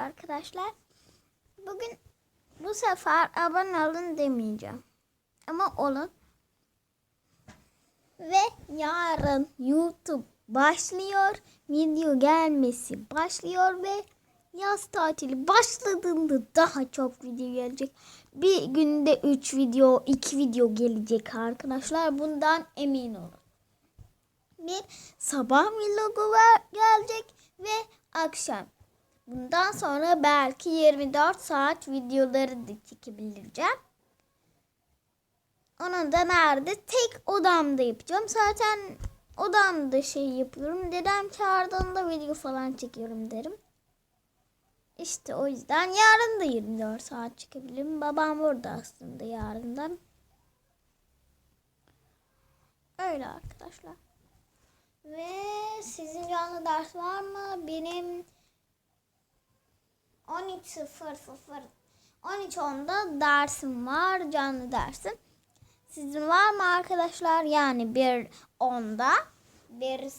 arkadaşlar. Bugün bu sefer abone olun demeyeceğim. Ama olun. Ve yarın YouTube başlıyor. Video gelmesi başlıyor ve yaz tatili başladığında daha çok video gelecek. Bir günde 3 video, 2 video gelecek arkadaşlar. Bundan emin olun. Bir sabah vlogu gelecek ve akşam. Bundan sonra belki 24 saat videoları da çekebileceğim. Onu da nerede? Tek odamda yapacağım. Zaten odamda şey yapıyorum. Dedem çağırdığında video falan çekiyorum derim. İşte o yüzden yarın da 24 saat çekebilirim. Babam burada aslında yarından. Öyle arkadaşlar. Ve sizin canlı ders var mı? Benim 13.00 13.10'da dersim var. Canlı dersim. Sizin var mı arkadaşlar? Yani bir 10'da bir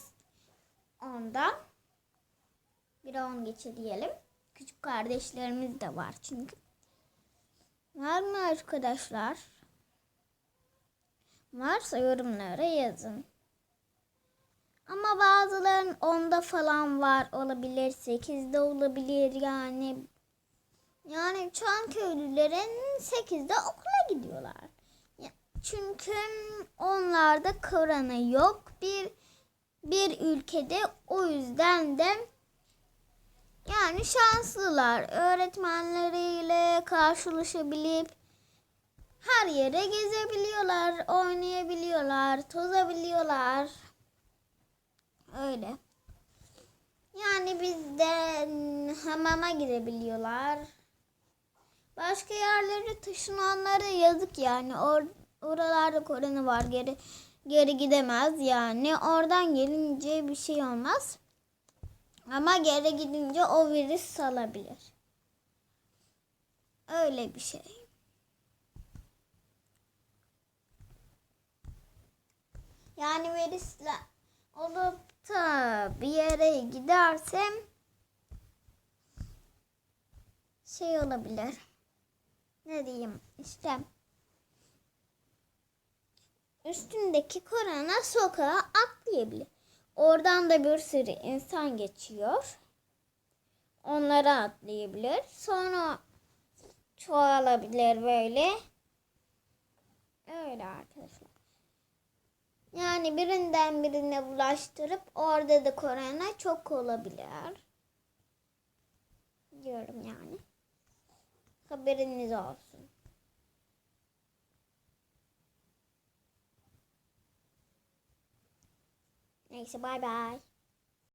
10'da bir 10 geçe diyelim. Küçük kardeşlerimiz de var çünkü. Var mı arkadaşlar? Varsa yorumlara yazın. Ama bazıların onda falan var olabilir, sekizde olabilir yani. Yani şu an köylülerin sekizde okula gidiyorlar. Çünkü onlarda korona yok. Bir bir ülkede o yüzden de yani şanslılar. Öğretmenleriyle karşılaşabilip her yere gezebiliyorlar, oynayabiliyorlar, tozabiliyorlar. Öyle. Yani bizden hamama girebiliyorlar. Başka yerlere taşınanlara yazık yani. Or oralarda korona var. Geri geri gidemez yani. Oradan gelince bir şey olmaz. Ama geri gidince o virüs salabilir. Öyle bir şey. Yani virüsle olup da bir yere gidersem şey olabilir. Ne diyeyim işte üstündeki korona sokağa atlayabilir. Oradan da bir sürü insan geçiyor. Onlara atlayabilir. Sonra çoğalabilir böyle. Öyle arkadaşlar. Yani birinden birine bulaştırıp orada da korona çok olabilir. Diyorum yani. Haberiniz olsun. Neyse bay bay.